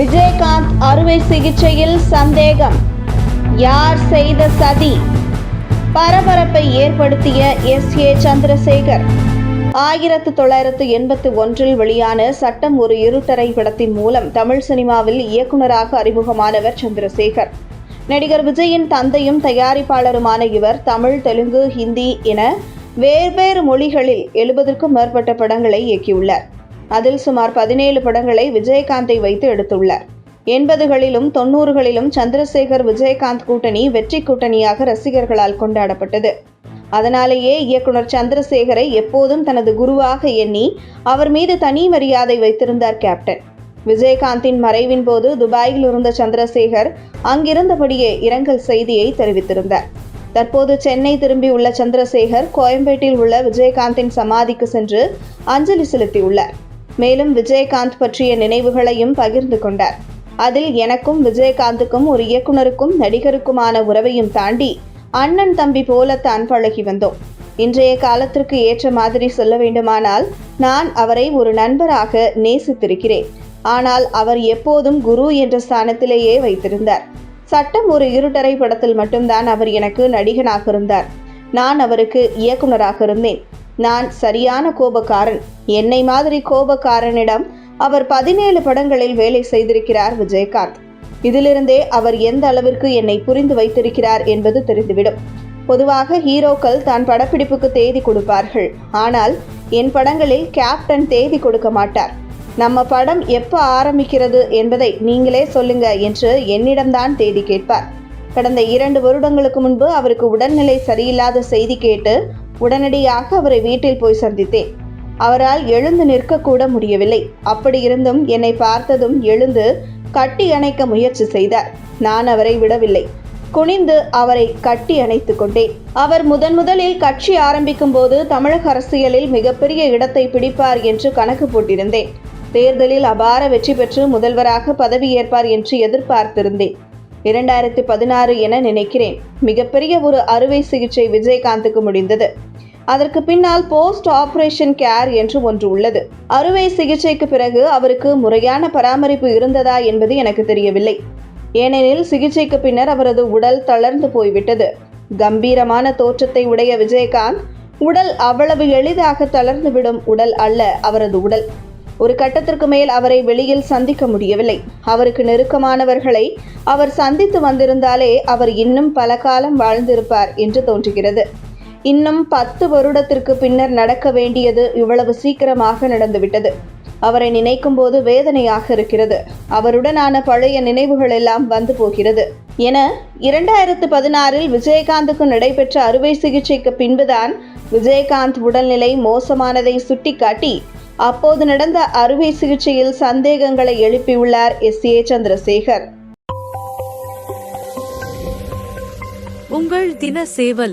விஜயகாந்த் அறுவை சிகிச்சையில் சந்தேகம். யார் செய்த சதி? பரபரப்பை ஏற்படுத்திய எஸ். ஏ. சந்திரசேகர். ஆயிரத்து தொள்ளாயிரத்து எண்பத்து ஒன்றில் வெளியான சட்டம் ஒரு இருட்டரை படத்தின் மூலம் தமிழ் சினிமாவில் இயக்குனராக அறிமுகமானவர் சந்திரசேகர். நடிகர் விஜயின் தந்தையும் தயாரிப்பாளருமான இவர் தமிழ் தெலுங்கு ஹிந்தி என வேறுவேறு மொழிகளில் எழுபதற்கும் மேற்பட்ட படங்களை இயக்கியுள்ளார். அதில் சுமார் பதினேழு படங்களை விஜயகாந்தை வைத்து எடுத்துள்ளார். எண்பதுகளிலும் தொண்ணூறுகளிலும் சந்திரசேகர் விஜயகாந்த் கூட்டணி வெற்றி கூட்டணியாக ரசிகர்களால் கொண்டாடப்பட்டது. அதனாலேயே இயக்குனர் சந்திரசேகரை எப்போதும் தனது குருவாக எண்ணி அவர் மீது தனி மரியாதை வைத்திருந்தார் கேப்டன். விஜயகாந்தின் மறைவின் போது துபாயில் இருந்த சந்திரசேகர் அங்கிருந்தபடியே இரங்கல் செய்தியை தெரிவித்திருந்தார். தற்போது சென்னை திரும்பியுள்ள சந்திரசேகர் கோயம்பேட்டில் உள்ள விஜயகாந்தின் சமாதிக்கு சென்று அஞ்சலி செலுத்தியுள்ளார். மேலும் விஜயகாந்த் பற்றிய நினைவுகளையும் பகிர்ந்து கொண்டார். அதில் எனக்கும் விஜயகாந்துக்கும் ஒரு இயக்குனருக்கும் நடிகருக்குமான உறவையும் தாண்டி அண்ணன் தம்பி போல தான் பழகி வந்தோம். இன்றைய காலத்திற்கு ஏற்ற மாதிரி சொல்ல வேண்டுமானால் நான் அவரை ஒரு நண்பராக நேசித்திருக்கிறேன். ஆனால் அவர் எப்போதும் குரு என்ற ஸ்தானத்திலேயே வைத்திருந்தார். சட்டம் ஒரு இருட்டரை படத்தில் மட்டும்தான் அவர் எனக்கு நடிகனாக இருந்தார். நான் அவருக்கு இயக்குனராக இருந்தேன். நான் சரியான கோபக்காரன். என்னை மாதிரி கோபக்காரனிடம் அவர் பதினேழு படங்களில் வேலை செய்திருக்கிறார் விஜயகாந்த். இதிலிருந்தே அவர் எந்த அளவிற்கு என்னை புரிந்து வைத்திருக்கிறார் என்பது தெரிந்துவிடும். பொதுவாக ஹீரோக்கள் தான் படப்பிடிப்புக்கு தேதி கொடுப்பார்கள். ஆனால் என் படங்களில் கேப்டன் தேதி கொடுக்க மாட்டார். நம்ம படம் எப்போ ஆரம்பிக்கிறது என்பதை நீங்களே சொல்லுங்க என்று என்னிடம்தான் தேதி கேட்பார். கடந்த இரண்டு வருடங்களுக்கு முன்பு அவருக்கு உடல்நிலை சரியில்லாத செய்தி கேட்டு உடனடியாக அவரை வீட்டில் போய் சந்தித்தேன். அவரால் எழுந்து நிற்கக்கூட முடியவில்லை. அப்படி இருந்தும் என்னை பார்த்ததும் எழுந்து கட்டி அணைக்க முயற்சி செய்தார். நான் அவரை விடவில்லை. குனிந்து அவரை கட்டி அணைத்து கொண்டேன். அவர் முதன் முதலில் கட்சி ஆரம்பிக்கும் போது தமிழக அரசியலில் மிகப்பெரிய இடத்தை பிடிப்பார் என்று கணக்கு போட்டிருந்தேன். தேர்தலில் அபார வெற்றி பெற்று முதல்வராக பதவியேற்பார் என்று எதிர்பார்த்திருந்தேன். இரண்டாயிரத்தி பதினாறு என நினைக்கிறேன். மிகப்பெரிய ஒரு அறுவை சிகிச்சை விஜயகாந்துக்கு முடிந்தது. அதற்கு பின்னால் போஸ்ட் ஆபரேஷன் கேர் என்று ஒன்று உள்ளது. அறுவை சிகிச்சைக்கு பிறகு அவருக்கு முறையான பராமரிப்பு இருந்ததா என்பது எனக்கு தெரியவில்லை. ஏனெனில் சிகிச்சைக்கு பின்னர் அவரது உடல் தளர்ந்து போய்விட்டது. கம்பீரமான தோற்றத்தை உடைய விஜயகாந்த் உடல் அவ்வளவு எளிதாக தளர்ந்துவிடும் உடல் அல்ல அவரது உடல். ஒரு கட்டத்திற்கு மேல் அவரை வெளியில் சந்திக்க முடியவில்லை. அவருக்கு நெருக்கமானவர்களை அவர் சந்தித்து வந்திருந்தாலே அவர் இன்னும் பல காலம் வாழ்ந்திருப்பார் என்று தோன்றுகிறது. இன்னும் பத்து வருடத்திற்கு பின்னர் நடக்க வேண்டியது இவ்வளவு சீக்கிரமாக நடந்துவிட்டது. அவரை நினைக்கும் போது வேதனையாக இருக்கிறது. அவருடனான பழைய நினைவுகள் எல்லாம் வந்து போகிறது. என இரண்டாயிரத்து பதினாறில் விஜயகாந்துக்கு நடைபெற்ற அறுவை சிகிச்சைக்கு பின்புதான் விஜயகாந்த் உடல்நிலை மோசமானதை சுட்டிக்காட்டி அப்போது நடந்த அறுவை சிகிச்சையில் சந்தேகங்களை எழுப்பியுள்ளார் எஸ். ஏ. சந்திரசேகர். உங்கள் தின சேவல்